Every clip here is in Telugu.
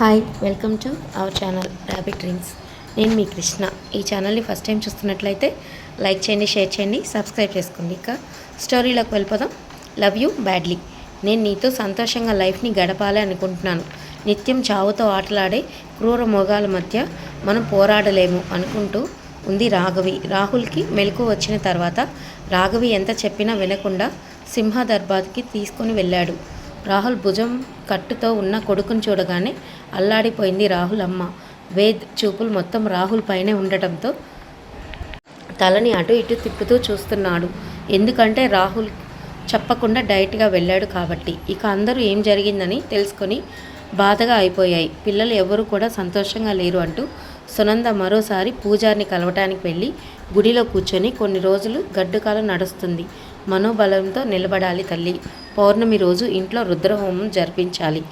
Hi welcome to our channel rabbit dreams నేను మీ కృష్ణ. ఈ ఛానల్ని ఫస్ట్ టైం చూస్తున్నట్లయితే లైక్ చేయండి షేర్ చేయండి సబ్స్క్రైబ్ చేసుకోండి. ఇక స్టోరీలోకి వెళ్ళిపోదాం. Love you badly. నేను నీతో సంతోషంగా లైఫ్ని గడపాలి అనుకుంటున్నాను. నిత్యం చావుతో ఆటలాడే క్రూర మోగాల మధ్య మనం పోరాడలేము అనుకుంటూ ఉంది రాఘవి. రాహుల్కి మెలకు వచ్చిన తర్వాత రాఘవి ఎంత చెప్పినా వినకుండా సింహ దర్బార్కి తీసుకొని వెళ్ళాడు. రాహుల్ భుజం కట్టుతో ఉన్న కొడుకుని చూడగానే అల్లాడిపోయింది రాహుల్ అమ్మ. వేద్ చూపులు మొత్తం రాహుల్ పైనే ఉండటంతో తలని అటు ఇటు తిప్పుతూ చూస్తున్నాడు. ఎందుకంటే రాహుల్ చెప్పకుండా డైట్గా వెళ్ళాడు కాబట్టి. ఇక అందరూ ఏం జరిగిందని తెలుసుకొని బాధగా అయిపోయాయి. పిల్లలు ఎవరు కూడా సంతోషంగా లేరు అంటూ సునంద మరోసారి పూజారిని కలవటానికి వెళ్ళి గుడిలో కూర్చొని కొన్ని రోజులు గడ్డుకాలం నడుస్తుంది. మనోబలంతో నిలబడాలి తల్లి. పౌర్ణమి రోజు ఇంట్లో రుద్రహోమం జరిపించాలి.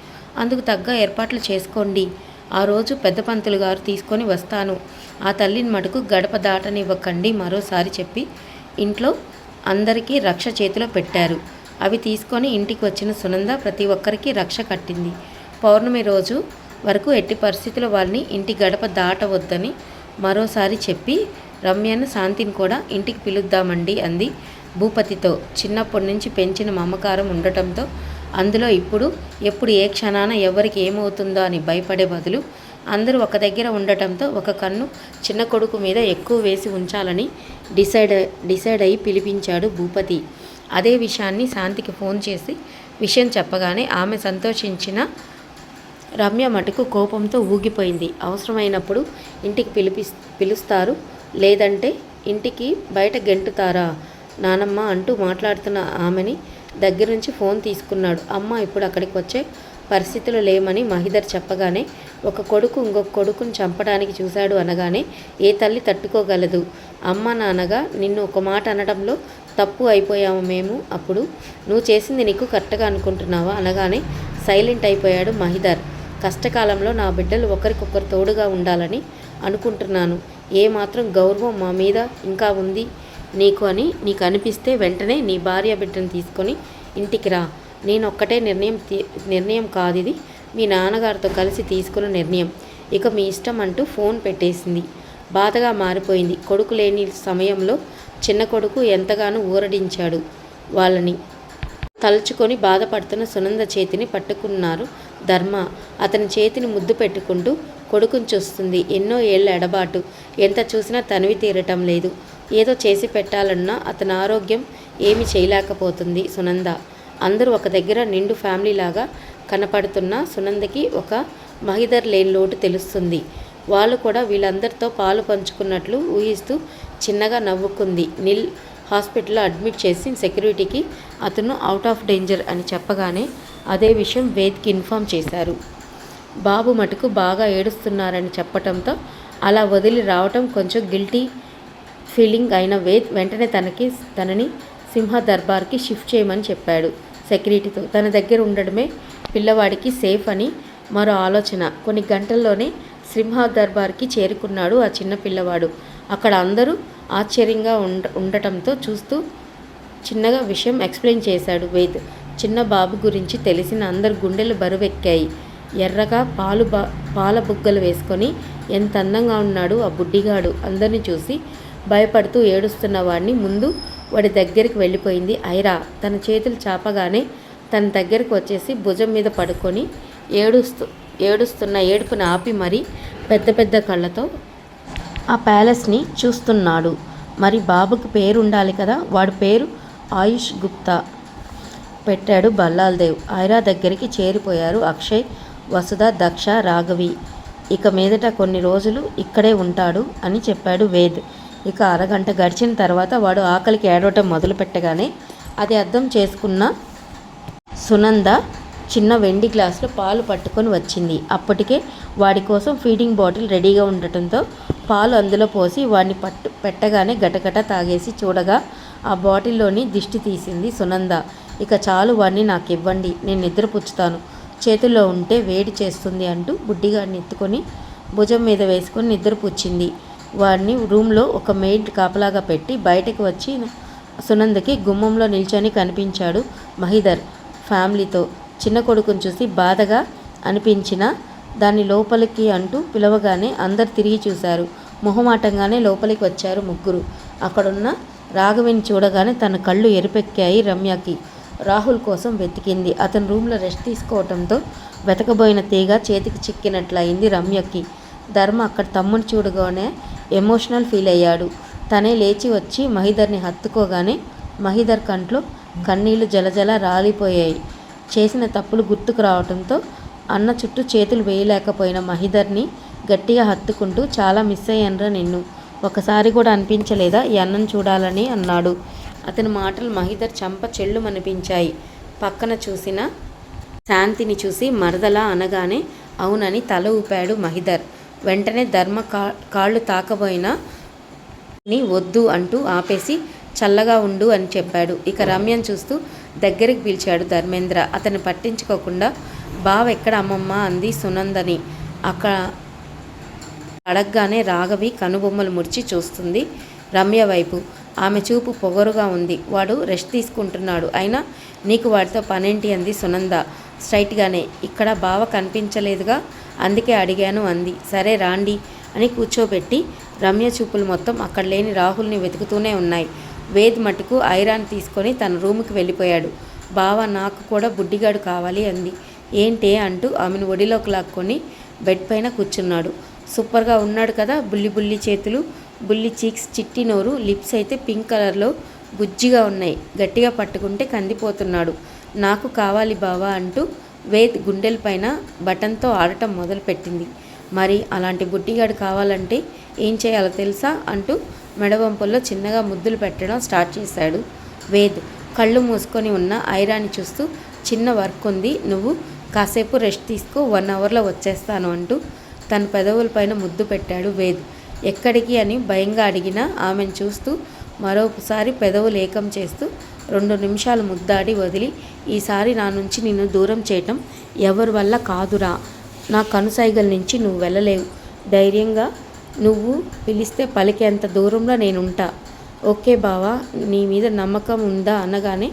అందుకు తగ్గ ఏర్పాట్లు చేసుకోండి. ఆ రోజు పెద్ద పంతులు గారు తీసుకొని వస్తాను. ఆ తల్లిని మటుకు గడప దాటనివ్వకండి మరోసారి చెప్పి ఇంట్లో అందరికీ రక్ష చేతిలో పెట్టారు. అవి తీసుకొని ఇంటికి వచ్చిన సునంద ప్రతి ఒక్కరికి రక్ష కట్టింది. పౌర్ణమి రోజు వరకు ఎట్టి పరిస్థితుల్లో వాళ్ళని ఇంటి గడప దాటవద్దని మరోసారి చెప్పి రమ్యను శాంతిని కూడా ఇంటికి పిలుద్దామండి అంది భూపతితో. చిన్నప్పటి నుంచి పెంచిన మమకారం ఉండటంతో అందులో ఇప్పుడు ఎప్పుడు ఏ క్షణాన ఎవరికి ఏమవుతుందో అని భయపడే బదులు అందరూ ఒక దగ్గర ఉండటంతో ఒక కన్ను చిన్న కొడుకు మీద ఎక్కువ వేసి ఉంచాలని డిసైడ్ డిసైడ్ అయి పిలిపించాడు భూపతి. అదే విషయాన్ని శాంతికి ఫోన్ చేసి విషయం చెప్పగానే ఆమె సంతోషించిన రమ్య మటుకు కోపంతో ఊగిపోయింది. అవసరమైనప్పుడు ఇంటికి పిలిపి పిలుస్తారు. లేదంటే ఇంటికి బయట గెంటుతారా? నానమ్మ అంటూ మాట్లాడుతున్న ఆమెని దగ్గర నుంచి ఫోన్ తీసుకున్నాడు. అమ్మ ఇప్పుడు అక్కడికి వచ్చే పరిస్థితులు లేమని మహిదర్ చెప్పగానే ఒక కొడుకు ఇంకొక కొడుకుని చంపడానికి చూశాడు అనగానే ఏ తల్లి తట్టుకోగలదు. అమ్మ నాన్నగా నిన్ను ఒక మాట అనడంలో తప్పు అయిపోయాము మేము అప్పుడు. నువ్వు చేసింది నీకు కరెక్ట్గా అనుకుంటున్నావా? అనగానే సైలెంట్ అయిపోయాడు మహిదర్. కష్టకాలంలో నా బిడ్డలు ఒకరికొకరు తోడుగా ఉండాలని అనుకుంటున్నాను. ఏ మాత్రం గౌరవం మా మీద ఇంకా ఉంది. నీకు అని నీకు అనిపిస్తే వెంటనే నీ భార్య బిడ్డను తీసుకొని ఇంటికి రా. నేను ఒక్కటే నిర్ణయం తీ- నిర్ణయం కాదు ఇది మీ నాన్నగారితో కలిసి తీసుకున్న నిర్ణయం. ఇక మీ ఇష్టం అంటూ ఫోన్ పెట్టేసింది. బాధగా మారిపోయింది. కొడుకు లేని సమయంలో చిన్న కొడుకు ఎంతగానో ఊరడించాడు వాళ్ళని. తలుచుకొని బాధపడుతున్న సునంద చేతిని పట్టుకున్నారు ధర్మ. అతని చేతిని ముద్దు పెట్టుకుంటూ కొడుకుని చూస్తుంది. ఎన్నో ఏళ్ళ ఎడబాటు. ఎంత చూసినా తనివి తీరటం లేదు. ఏదో చేసి పెట్టాలన్నా అతని ఆరోగ్యం ఏమి చేయలేకపోతుంది సునంద. అందరూ ఒక దగ్గర నిండు ఫ్యామిలీ లాగా కనపడుతున్న సునందకి ఒక మహిదర్ లేని లోటు తెలుస్తుంది. వాళ్ళు కూడా వీళ్ళందరితో పాలు పంచుకున్నట్లు ఊహిస్తూ చిన్నగా నవ్వుకుంది. నిల్ హాస్పిటల్లో అడ్మిట్ చేసి సెక్యూరిటీకి అతను అవుట్ ఆఫ్ డేంజర్ అని చెప్పగానే అదే విషయం వేద్కి ఇన్ఫామ్ చేశారు. బాబు మటుకు బాగా ఏడుస్తున్నారని చెప్పటంతో అలా వదిలి రావటం కొంచెం గిల్టీ ఫీలింగ్ అయిన వేద్ వెంటనే తనకి తనని సింహ దర్బార్కి షిఫ్ట్ చేయమని చెప్పాడు. సెక్యూరిటీతో తన దగ్గర ఉండడమే పిల్లవాడికి సేఫ్ అని మరో ఆలోచన. కొన్ని గంటల్లోనే సింహ దర్బార్కి చేరుకున్నాడు ఆ చిన్న పిల్లవాడు. అక్కడ అందరూ ఆశ్చర్యంగా ఉండ ఉండటంతో చూస్తూ చిన్నగా విషయం ఎక్స్ప్లెయిన్ చేశాడు వేద్. చిన్న బాబు గురించి తెలిసిన అందరు గుండెలు బరువెక్కాయి. ఎర్రగా పాలు బా పాల బుగ్గలు వేసుకొని ఎంత అందంగా ఉన్నాడు ఆ బుడ్డిగాడు. అందరిని చూసి భయపడుతూ ఏడుస్తున్న వాడిని ముందు వాడి దగ్గరికి వెళ్ళిపోయింది ఐరా. తన చేతులు చాపగానే తన దగ్గరికి వచ్చేసి భుజం మీద పడుకొని ఏడుస్తూ ఏడుస్తున్న ఏడుపుని ఆపి మరీ పెద్ద పెద్ద కళ్ళతో ఆ ప్యాలెస్ని చూస్తున్నాడు. మరి బాబుకి పేరు ఉండాలి కదా వాడి పేరు ఆయుష్ గుప్తా పెట్టాడు బల్లాల్దేవ్. ఐరా దగ్గరికి చేరిపోయారు అక్షయ్ వసుధ దక్ష రాఘవి. ఇక మీదట కొన్ని రోజులు ఇక్కడే ఉంటాడు అని చెప్పాడు వేద్. ఇక అరగంట గడిచిన తర్వాత వాడు ఆకలికి ఏడవటం మొదలు పెట్టగానే అది అర్థం చేసుకున్న సునంద చిన్న వెండి గ్లాసులో పాలు పట్టుకొని వచ్చింది. అప్పటికే వాడి కోసం ఫీడింగ్ బాటిల్ రెడీగా ఉండటంతో పాలు అందులో పోసి వాడిని పట్టు పెట్టగానే గటగట తాగేసి చూడగా ఆ బాటిల్లోని దిష్టి తీసింది సునంద. ఇక చాలు వాడిని నాకు ఇవ్వండి నేను నిద్రపుచ్చుతాను చేతుల్లో ఉంటే వేడి చేస్తుంది అంటూ బుడ్డిగాడిని ఎత్తుకొని భుజం మీద వేసుకొని నిద్రపుచ్చింది వాడిని రూమ్లో ఒక మెయిడ్ కాపలాగా పెట్టి బయటకు వచ్చి సునందకి గుమ్మంలో నిల్చొని కనిపించాడు మహిదర్. ఫ్యామిలీతో చిన్న కొడుకుని చూసి బాధగా అనిపించిన దాన్ని లోపలికి అంటూ పిలవగానే అందరు తిరిగి చూశారు. మొహమాటంగానే లోపలికి వచ్చారు ముగ్గురు. అక్కడున్న రాఘవిని చూడగానే తన కళ్ళు ఎరుపెక్కాయి రమ్యకి. రాహుల్ కోసం వెతికింది. అతని రూమ్లో రెస్ట్ తీసుకోవడంతో వెతకబోయిన తీగ చేతికి చిక్కినట్లయింది రమ్యకి. ధర్మ అక్కడ తమ్ముని చూడగానే ఎమోషనల్ ఫీల్ అయ్యాడు. తనే లేచి వచ్చి మహిధర్ని హత్తుకోగానే మహిధర్ కంట్లో కన్నీళ్ళు జలజల రాలిపోయాయి. చేసిన తప్పులు గుర్తుకు రావడంతో అన్న చుట్టూ చేతులు వేయలేకపోయిన మహిధర్ని గట్టిగా హత్తుకుంటూ చాలా మిస్ అయ్యానురా నిన్ను. ఒకసారి కూడా అనిపించలేదా ఈ అన్నం చూడాలని అన్నాడు. అతని మాటలు మహిధర్ చంప చెల్లుమనిపించాయి. పక్కన చూసిన శాంతిని చూసి మరదలా అనగానే అవునని తల ఊపాడు మహిధర్ వెంటనే ధర్మ కా కాళ్ళు తాకబోయినా నీ వద్దు అంటూ ఆపేసి చల్లగా ఉండు అని చెప్పాడు. ఇక రమ్యను చూస్తూ దగ్గరికి పిలిచాడు ధర్మేంద్ర. అతన్ని పట్టించుకోకుండా బావ ఎక్కడ అమ్మమ్మ? అంది సునందని. అక్కడ అడగగానే రాఘవి కనుబొమ్మలు ముడిచి చూస్తుంది రమ్య వైపు. ఆమె చూపు పొగరుగా ఉంది. వాడు రెస్ట్ తీసుకుంటున్నాడు. అయినా నీకు వాడితో పనేంటి? అంది సునంద. స్ట్రైట్గానే ఇక్కడ బావ కనిపించలేదుగా అందుకే అడిగాను అంది. సరే రాండి అని కూర్చోబెట్టి రమ్య చూపులు మొత్తం అక్కడ లేని రాహుల్ని వెతుకుతూనే ఉన్నాయి. వేద్ మటుకు ఐరాన్ తీసుకొని తన రూముకి వెళ్ళిపోయాడు. బావ నాకు కూడా బుడ్డిగాడు కావాలి అంది. ఏంటే? అంటూ ఆమెను ఒడిలోకి లాక్కొని బెడ్ పైన కూర్చున్నాడు. సూపర్గా ఉన్నాడు కదా బుల్లి బుల్లి చేతులు బుల్లి చీక్స్ చిట్టి నోరు లిప్స్ అయితే పింక్ కలర్లో బుజ్జిగా ఉన్నాయి. గట్టిగా పట్టుకుంటే కందిపోతున్నాడు. నాకు కావాలి బావా అంటూ వేద్ గుండెలపైన బటన్తో ఆడటం మొదలుపెట్టింది. మరి అలాంటి బుడ్డిగాడు కావాలంటే ఏం చేయాలో తెలుసా అంటూ మెడవంపుల్లో చిన్నగా ముద్దులు పెట్టడం స్టార్ట్ చేశాడు. వేద్ కళ్ళు మూసుకొని ఉన్న ఐరాని చూస్తూ చిన్న వర్క్ ఉంది నువ్వు కాసేపు రెస్ట్ తీసుకో వన్ అవర్లో వచ్చేస్తాను అంటూ తన పెదవులపైన ముద్దు పెట్టాడు వేద్. ఎక్కడికి అని భయంగా అడిగినా ఆమెను చూస్తూ మరోసారి పెదవులు ఏకం చేస్తూ రెండు నిమిషాలు ముద్దాడి వదిలి ఈసారి నా నుంచి నిన్ను దూరం చేయటం ఎవరి వల్ల కాదురా. నా కనుసైగల నుంచి నువ్వు వెళ్ళలేవు. ధైర్యంగా నువ్వు పిలిస్తే పలికేంత దూరంలో నేనుంటా. ఓకే బావా నీ మీద నమ్మకం ఉందా? అనగానే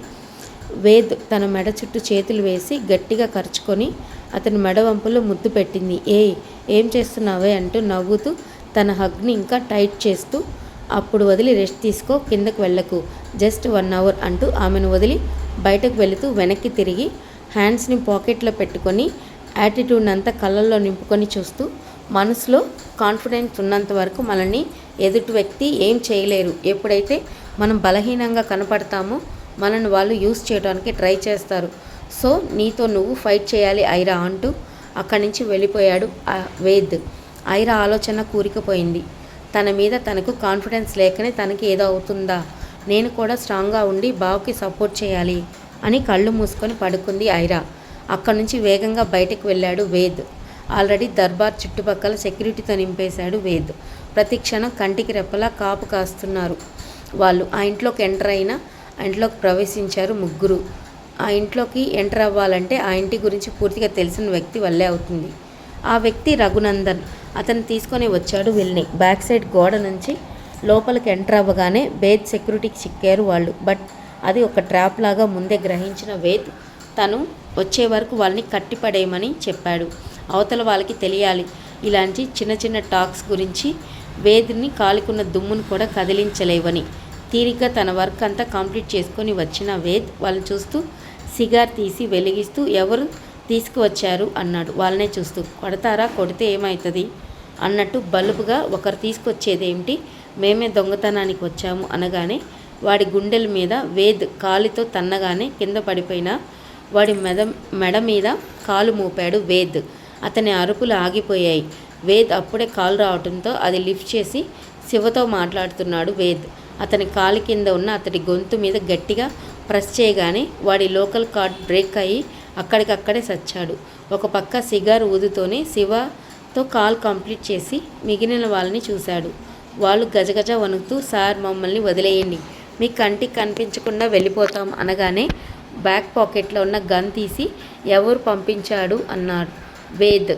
వేద్ తన మెడ చుట్టూ చేతులు వేసి గట్టిగా ఖర్చుకొని అతని మెడ వంపులో ముద్దు పెట్టింది. ఏ ఏం చేస్తున్నావే? అంటూ నవ్వుతూ తన హగ్ని ఇంకా టైట్ చేస్తూ అప్పుడు వదిలి రెస్ట్ తీసుకో కిందకు వెళ్ళకు. జస్ట్ వన్ అవర్ అంటూ ఆమెను వదిలి బయటకు వెళుతూ వెనక్కి తిరిగి హ్యాండ్స్ని పాకెట్లో పెట్టుకొని యాటిట్యూడ్ అంతా కళ్ళల్లో నింపుకొని చూస్తూ మనసులో కాన్ఫిడెన్స్ ఉన్నంత వరకు మనల్ని ఎదుటి వ్యక్తి ఏం చేయలేరు. ఎప్పుడైతే మనం బలహీనంగా కనపడతామో మనల్ని వాళ్ళు యూస్ చేయడానికి ట్రై చేస్తారు. సో నీతో నువ్వు ఫైట్ చేయాలి ఐరా అంటూ అక్కడి నుంచి వెళ్ళిపోయాడు వేద్. ఐరా ఆలోచన కూరికపోయింది. తన మీద తనకు కాన్ఫిడెన్స్ లేకనే తనకి ఏదో అవుతుందా? నేను కూడా స్ట్రాంగ్గా ఉండి బావుకి సపోర్ట్ చేయాలి అని కళ్ళు మూసుకొని పడుకుంది ఐరా. అక్కడి నుంచి వేగంగా బయటకు వెళ్ళాడు వేద్. ఆల్రెడీ దర్బార్ చుట్టుపక్కల సెక్యూరిటీతో నింపేశాడు వేద్. ప్రతి క్షణం కంటికి రెప్పలా కాపు కాస్తున్నారు. వాళ్ళు ఆ ఇంట్లోకి ఎంటర్ అయిన ఆ ఇంట్లోకి ప్రవేశించారు ముగ్గురు. ఆ ఇంట్లోకి ఎంటర్ అవ్వాలంటే ఆ ఇంటి గురించి పూర్తిగా తెలిసిన వ్యక్తి వల్లే అవుతుంది. ఆ వ్యక్తి రఘునందన్. అతను తీసుకొని వచ్చాడు వీళ్ళని బ్యాక్ సైడ్ గోడ నుంచి లోపలికి ఎంటర్ అవ్వగానే వేద్ సెక్యూరిటీకి చిక్కారు వాళ్ళు. బట్ అది ఒక ట్రాప్ లాగా ముందే గ్రహించిన వేద్ తను వచ్చే వరకు వాళ్ళని కట్టిపడేయమని చెప్పాడు. అవతల వాళ్ళకి తెలియాలి. ఇలాంటి చిన్న చిన్న టాక్స్ గురించి వేద్ని కాలుకున్న దుమ్మును కూడా కదిలించలేవని. తీరిగ్గా తన వర్క్ అంతా కంప్లీట్ చేసుకొని వచ్చిన వేద్ వాళ్ళని చూస్తూ సిగార్ తీసి వెలిగిస్తూ ఎవరు తీసుకువచ్చారు? అన్నాడు. వాళ్ళనే చూస్తూ కొడతారా? కొడితే ఏమవుతుంది అన్నట్టు బలుపుగా ఒకరు తీసుకొచ్చేదేమిటి? మేమే దొంగతనానికి వచ్చాము అనగానే వాడి గుండెల మీద వేద్ కాలితో తన్నగానే కింద పడిపోయిన వాడి మెద మెడ మీద కాలు మోపాడు వేద్. అతని అరుపులు ఆగిపోయాయి. వేద్ అప్పుడే కాలు రావడంతో అది లిఫ్ట్ చేసి శివతో మాట్లాడుతున్నాడు వేద్. అతని కాలు కింద ఉన్న అతడి గొంతు మీద గట్టిగా ప్రెస్ చేయగానే వాడి లోకల్ కార్డ్ బ్రేక్ అయ్యి అక్కడికక్కడే సచ్చాడు. ఒక పక్క సిగార్ ఊదుతోనే తో కాల్ కంప్లీట్ చేసి మిగిలిన వాళ్ళని చూశాడు. వాళ్ళు గజగజ వణుకుతూ సార్ మమ్మల్ని వదిలేయండి. మీ కంటికి కనిపించకుండా వెళ్ళిపోతాం అనగానే బ్యాక్ పాకెట్లో ఉన్న గన్ తీసి ఎవరు పంపించాడు అన్నాడు. వేద్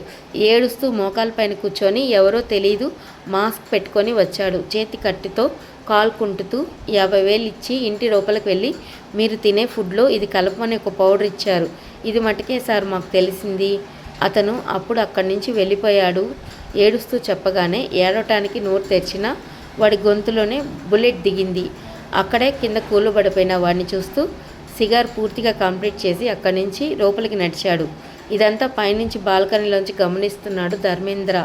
ఏడుస్తూ మోకాలపైన కూర్చొని ఎవరో తెలీదు మాస్క్ పెట్టుకొని వచ్చాడు. చేతి కట్టితో కాల్కుంటుతూ యాభై వేలు ఇచ్చి ఇంటి లోపలికి వెళ్ళి మీరు తినే ఫుడ్లో ఇది కలపమని ఒక పౌడర్ ఇచ్చారు. ఇది మటుకే సార్ మాకు తెలిసింది. అతను అప్పుడు అక్కడి నుంచి వెళ్ళిపోయాడు. ఏడుస్తూ చెప్పగానే ఏడవటానికి నోరు తెరిచిన వాడి గొంతులోనే బుల్లెట్ దిగింది. అక్కడే కింద కూలబడిపోయిన వాడిని చూస్తూ సిగార్ పూర్తిగా కంప్లీట్ చేసి అక్కడి నుంచి లోపలికి నడిచాడు. ఇదంతా పైనుంచి బాల్కనీలోంచి గమనిస్తున్నాడు ధర్మేంద్ర.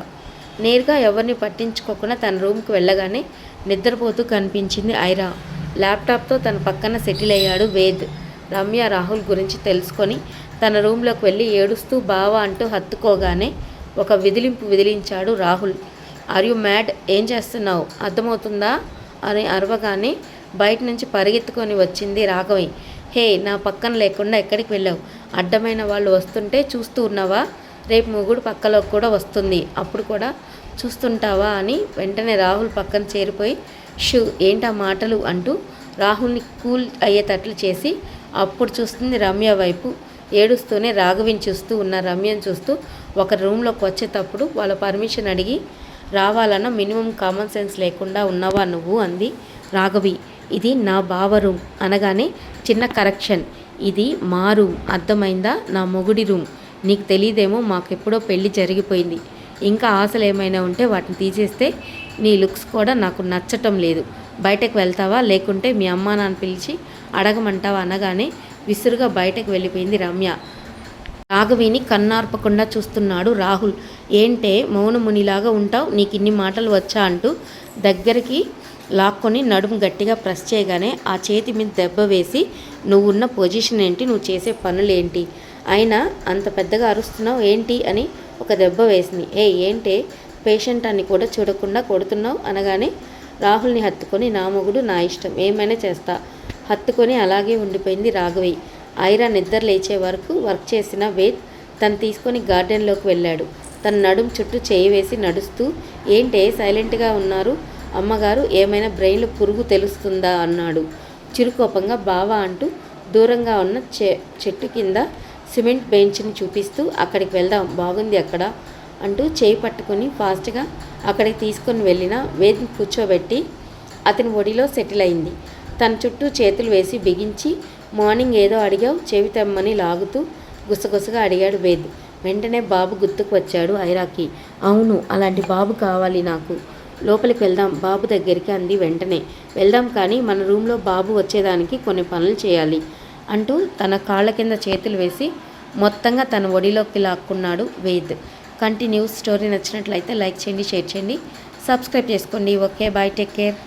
నేరుగా ఎవరిని పట్టించుకోకుండా తన రూమ్కి వెళ్ళగానే నిద్రపోతూ కనిపించింది ఐరా. ల్యాప్టాప్తో తన పక్కన సెటిల్ అయ్యాడు వేద్. రమ్య రాహుల్ గురించి తెలుసుకొని తన రూమ్లోకి వెళ్ళి ఏడుస్తూ బావా అంటూ హత్తుకోగానే ఒక విదిలింపు విదిలించాడు రాహుల్. Are you mad? ఏం చేస్తున్నావు? అర్థమవుతుందా? అని అరవగానే బయట నుంచి పరిగెత్తుకొని వచ్చింది రాఘవి. హే నా పక్కన లేకుండా ఎక్కడికి వెళ్ళావు? అడ్డమైన వాళ్ళు వస్తుంటే చూస్తూ ఉన్నావా? రేపు మొగుడు పక్కలోకి కూడా వస్తుంది. అప్పుడు కూడా చూస్తుంటావా? అని వెంటనే రాహుల్ పక్కన చేరిపోయి షూ ఏంటా మాటలు? అంటూ రాహుల్ని కూల్ అయ్యేటట్లు చేసి అప్పుడు చూస్తుంది రమ్య వైపు. ఏడుస్తూనే రాఘవిని చూస్తూ ఉన్న రమ్యను చూస్తూ ఒక రూమ్లోకి వచ్చేటప్పుడు వాళ్ళ పర్మిషన్ అడిగి రావాలన్న మినిమం కామన్ సెన్స్ లేకుండా ఉన్నావా నువ్వు? అంది రాఘవి. ఇది నా బావ రూమ్ అనగానే చిన్న కరెక్షన్. ఇది మా రూమ్. అర్థమైందా? నా మొగుడి రూమ్. నీకు తెలియదేమో మాకెప్పుడో పెళ్ళి జరిగిపోయింది. ఇంకా ఆశలు ఏమైనా ఉంటే వాటిని తీసేస్తే నీ లుక్స్ కూడా నాకు నచ్చటం లేదు. బయటకు వెళ్తావా? లేకుంటే మీ అమ్మ నాన్న పిలిచి అడగమంటావా అనగానే విసురుగా బయటకు వెళ్ళిపోయింది రమ్య. రాఘవిని కన్నార్పకుండా చూస్తున్నాడు రాహుల్. ఏంటే మౌనమునిలాగా ఉంటావు? నీకు ఇన్ని మాటలు వచ్చా అంటూ దగ్గరికి లాక్కొని నడుము గట్టిగా ప్రెస్ చేయగానే ఆ చేతి మీద దెబ్బ వేసి నువ్వున్న పొజిషన్ ఏంటి? నువ్వు చేసే పనులేంటి? అయినా అంత పెద్దగా అరుస్తున్నావు ఏంటి? అని ఒక దెబ్బ వేసింది. ఏ ఏంటే? పేషెంట్ అని కూడా చూడకుండా కొడుతున్నావు? అనగానే రాహుల్ని హత్తుకొని నా మొగుడు నా ఇష్టం. ఏమైనా చేస్తా. హత్తుకొని అలాగే ఉండిపోయింది రాఘవి. ఐరా నిద్ర లేచే వరకు వర్క్ చేసిన వేద్ తను తీసుకొని గార్డెన్లోకి వెళ్ళాడు. తన నడుం చుట్టూ చేయి వేసి నడుస్తూ ఏంటే సైలెంట్గా ఉన్నారు? అమ్మగారు ఏమైనా బ్రెయిన్లో పురుగు తెలుస్తుందా? అన్నాడు. చిరుకోపంగా బావా అంటూ దూరంగా ఉన్న చె చెట్టు కింద సిమెంట్ బెంచ్ని చూపిస్తూ అక్కడికి వెళ్దాం బాగుంది అక్కడ అంటూ చేయి పట్టుకొని ఫాస్ట్గా అక్కడికి తీసుకొని వెళ్ళిన వేదిని కూర్చోబెట్టి అతని ఒడిలో సెటిల్ అయింది. తన చుట్టూ చేతులు వేసి బిగించి మార్నింగ్ ఏదో అడిగావు చెవి తెమ్మని లాగుతూ గుసగుసగా అడిగాడు వేద్ వెంటనే బాబు గుర్తుకు వచ్చాడు ఐరాకి. అవును అలాంటి బాబు కావాలి నాకు. లోపలికి వెళ్దాం బాబు దగ్గరికి అంది వెంటనే. వెళ్దాం కానీ మన రూమ్లో బాబు వచ్చేదానికి కొన్ని పనులు చేయాలి అంటూ తన కాళ్ళ కింద చేతులు వేసి మొత్తంగా తన ఒడిలోకి లాక్కున్నాడు వేద్. కంటిన్యూస్ స్టోరీ నచ్చినట్లయితే లైక్ చేయండి షేర్ చేయండి. సబ్స్క్రైబ్ చేసుకోండి. Okay bye take care.